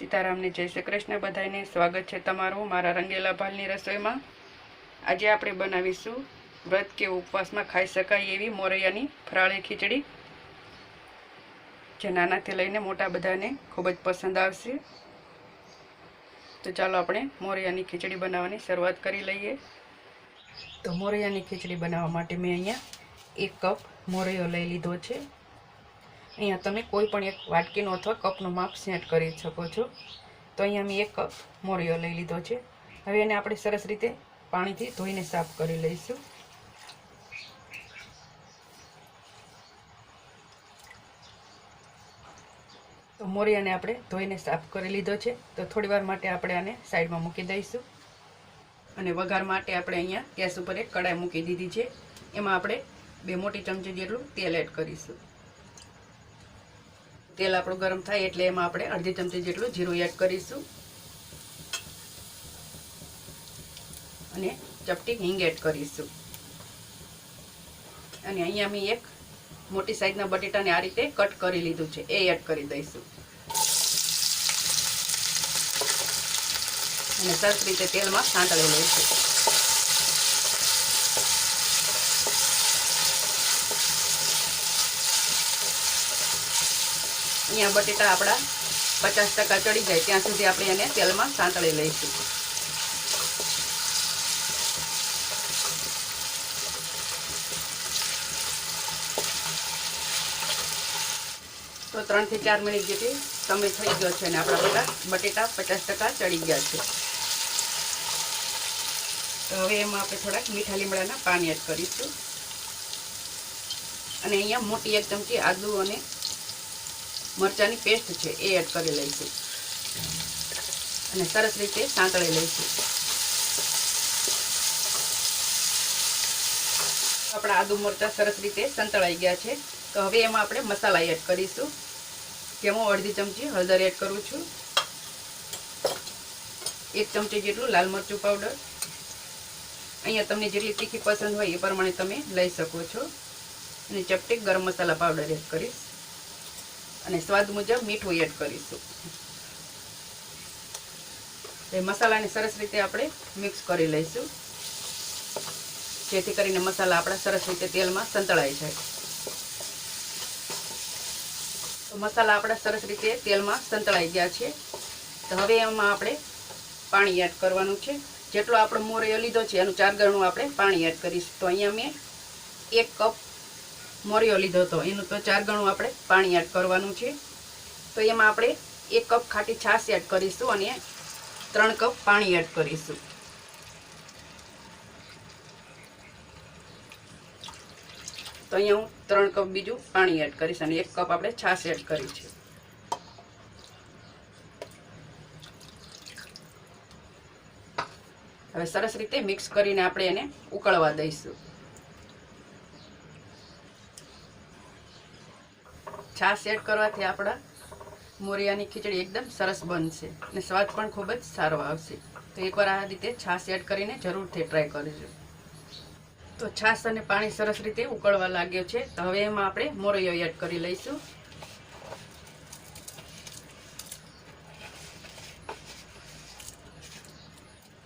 સીતારામને જય શ્રી કૃષ્ણ બધાને સ્વાગત છે તમારું મારા રંગેલા ભાલની રસોઈમાં. આજે આપણે બનાવીશું વ્રત કે ઉપવાસમાં ખાઈ શકાય એવી મોરૈયાની ફરાળી ખીચડી, જે નાનાથી લઈને મોટા બધાને ખૂબ જ પસંદ આવશે. તો ચાલો આપણે મોરૈયાની ખીચડી બનાવવાની શરૂઆત કરી લઈએ. તો મોરૈયાની ખીચડી બનાવવા માટે મેં અહીંયા એક કપ મોરૈયો લઈ લીધો છે. અહીંયા તમે કોઈ પણ એક વાટકીનો અથવા કપનો માપ સેટ કરી શકો છો. તો અહીંયા મેં એક કપ મોરિયો લઈ લીધો છે. હવે એને આપણે સરસ રીતે પાણીથી ધોઈને સાફ કરી લઈશું. તો મોરિયાને આપણે ધોઈને સાફ કરી લીધો છે. તો થોડી વાર માટે આપણે આને સાઈડમાં મૂકી દઈશું. અને વઘાર માટે આપણે અહીંયા ગેસ ઉપર એક કડાઈ મૂકી દીધી છે. એમાં આપણે બે મોટી ચમચી જેટલું તેલ એડ કરીશું. તેલ આપણું ગરમ થાય એટલે એમાં આપણે અડધી ચમચી જેટલું જીરું એડ કરીશું. અને ચપટી હિંગ એડ કરીશું. અને અહીંયા મેં એક મોટી સાઈઝના બટેટાને આ રીતે કટ કરી લીધું છે, એ એડ કરી દઈશું. અને સરસ રીતે તેલમાં સાંતળી લઈશું. અહીંયા બટેટા આપણા પચાસ ટકા ચડી જાય. ત્યાં સુધી આપણે એને તેલમાં સાંતળી લઈશું. તો ત્રણથી ચાર મિનિટ જેટલી સમય થઈ ગયો છે અને આપણા બધા બટેટા પચાસ ટકા ચડી ગયા છે. તો હવે એમાં આપણે થોડાક મીઠા લીમડાના પાણી એડ કરીશું. અને અહીંયા મોટી એક ચમચી આદુ અને મરચાંની પેસ્ટ છે, એ એડ કરી લઈશું. અને સરસ રીતે સાંતળી લઈશું. આપણા આદુ મરચાં સરસ રીતે સંતળાઈ ગયા છે. તો હવે એમાં આપણે મસાલા એડ કરીશું. જેમાં અડધી ચમચી હળદર એડ કરું છું. એક ચમચી જેટલું લાલ મરચું પાવડર અહીંયા તમને જેટલી તીખી પસંદ હોય એ પ્રમાણે તમે લઈ શકો છો. અને ચપટી ગરમ મસાલા પાવડર એડ કરીશ. અને સ્વાદ મુજબ મીઠું એડ કરીશું. એ મસાલાને સરસ રીતે આપણે મિક્સ કરી લઈશું. જેથી કરીને મસાલા આપણા સરસ રીતે તેલમાં સંતળાઈ જાય. તો મસાલા આપણા સરસ રીતે તેલમાં સંતળાઈ ગયા છે. તો હવે એમાં આપણે પાણી એડ કરવાનું છે. જેટલો આપણો મોરિયો લીધો છે, એનું ચાર ગણું આપણે પાણી એડ કરીશું. તો અહીંયા મેં એક કપ મોરિયો લીધો હતો. એનું તો ચાર ગણું આપણે પાણી એડ કરવાનું છે. તો એમાં આપણે એક કપ ખાટી છાશ એડ કરીશું અને ત્રણ કપ પાણી એડ કરીશું. તો અહીંયા હું ત્રણ કપ બીજું પાણી એડ કરીશ અને એક કપ આપણે છાશ એડ કરી છે. હવે સરસ રીતે મિક્સ કરીને આપણે એને ઉકળવા દઈશું. છાશ એડ કરવાથી આપણા મોરિયાની ખીચડી એકદમ સરસ બનશે અને સ્વાદ પણ ખૂબ જ સારો આવશે. તો એકવાર આ રીતે છાશ એડ કરીને જરૂરથી ટ્રાય કરજો. તો છાશ અને પાણી સરસ રીતે ઉકળવા લાગ્યો છે. તો હવે એમાં આપણે મોરૈયો એડ કરી લઈશું.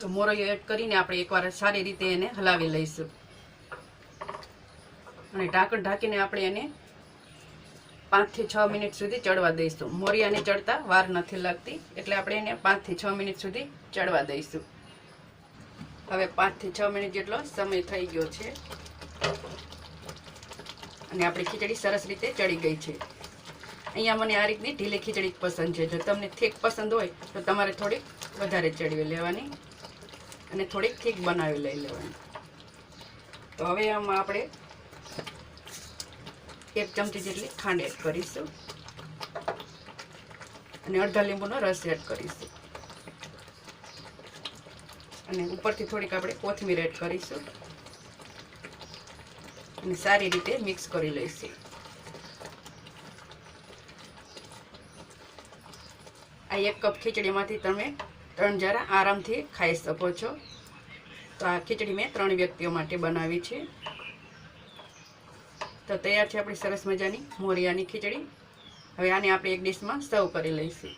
તો મોરૈયો એડ કરીને આપણે એકવાર સારી રીતે એને હલાવી લઈશું. અને ઢાંકણ ઢાંકીને આપણે એને પાંચથી છ મિનિટ સુધી ચડવા દઈશું. મોરિયાને ચડતા વાર નથી લાગતી, એટલે આપણે એને પાંચથી છ મિનિટ સુધી ચડવા દઈશું. હવે પાંચથી છ મિનિટ જેટલો સમય થઈ ગયો છે. અને આપણી ખીચડી સરસ રીતે ચડી ગઈ છે. અહીંયા મને આ રીતની ઢીલી ખીચડી પસંદ છે. જો તમને થીક પસંદ હોય, તો તમારે થોડીક વધારે ચડવી લેવાની અને થોડીક થીક બનાવી લઈ લેવાની. તો હવે આમાં આપણે એક ચમચી જેટલી ખાંડ એડ કરીશું. અને અડધા લીંબુનો રસ એડ કરીશું. અને ઉપરથી થોડીક આપણે કોથમીર એડ કરીશું. અને સારી રીતે મિક્સ કરી લઈશું. આ એક કપ ખીચડીમાંથી તમે ત્રણ જરા આરામથી ખાઈ શકો છો. તો આ ખીચડી મેં ત્રણ વ્યક્તિઓ માટે બનાવી છે. તો તૈયાર છે આપણી સરસ મજાની મોરિયાની ખીચડી. હવે આને આપણે એક ડીશમાં સર્વ કરી લઈશું.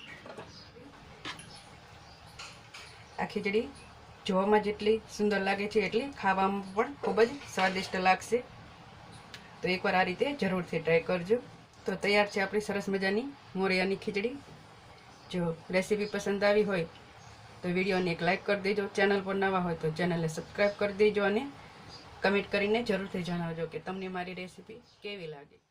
આ ખીચડી જોવામાં જેટલી સુંદર લાગે છે એટલી ખાવામાં પણ ખૂબ જ સ્વાદિષ્ટ લાગશે. તો એકવાર આ રીતે જરૂરથી ટ્રાય કરજો. તો તૈયાર છે આપણી સરસ મજાની મોરિયાની ખીચડી. જો રેસીપી પસંદ આવી હોય તો વિડીયોને એક લાઇક કરી દેજો. ચેનલ પર નવા હોય તો ચેનલને સબસ્ક્રાઈબ કરી દેજો અને કમેન્ટ કરીને જરૂરથી જણાવજો કે તમને મારી રેસીપી કેવી લાગી.